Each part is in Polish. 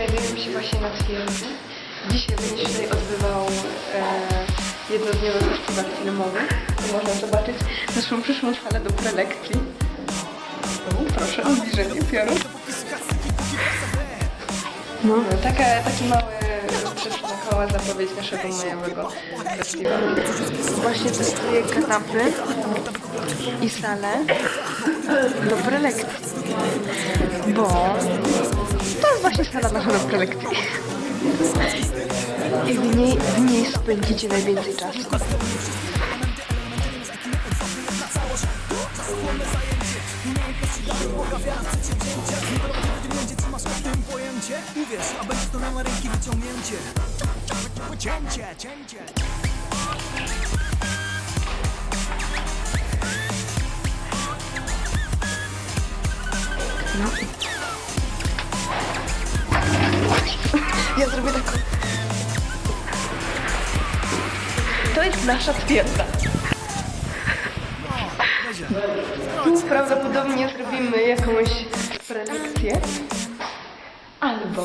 Znajdujemy się właśnie na twierdzy. Dzisiaj będzie się tutaj odbywał e, jednodniowy festiwal filmowy. Można zobaczyć naszą przyszłą salę do prelekcji. Tu, proszę o zbliżenie pioru. No, taka, taki mały przedszkoła zapowiedź naszego majowego festiwalu. Właśnie testuję kanapy i salę do prelekcji. Bo nasza do prelekcji. I w niej, w niej spędzicie najwięcej czasu. Uwierz, a będzie to na ręki wyciągnięcie Cięcie, cięcie Ja zrobię taką. To jest nasza twierdza. Prawdopodobnie zrobimy jakąś prelekcję. Albo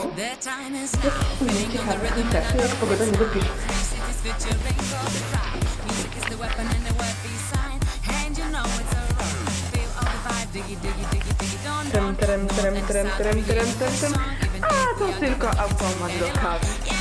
jakieś ciekawe koncerty, jak pogoda nie dopisze. Trem, trem, trem, trem, trem, trem, trem, trem. A to tylko automat do kawy.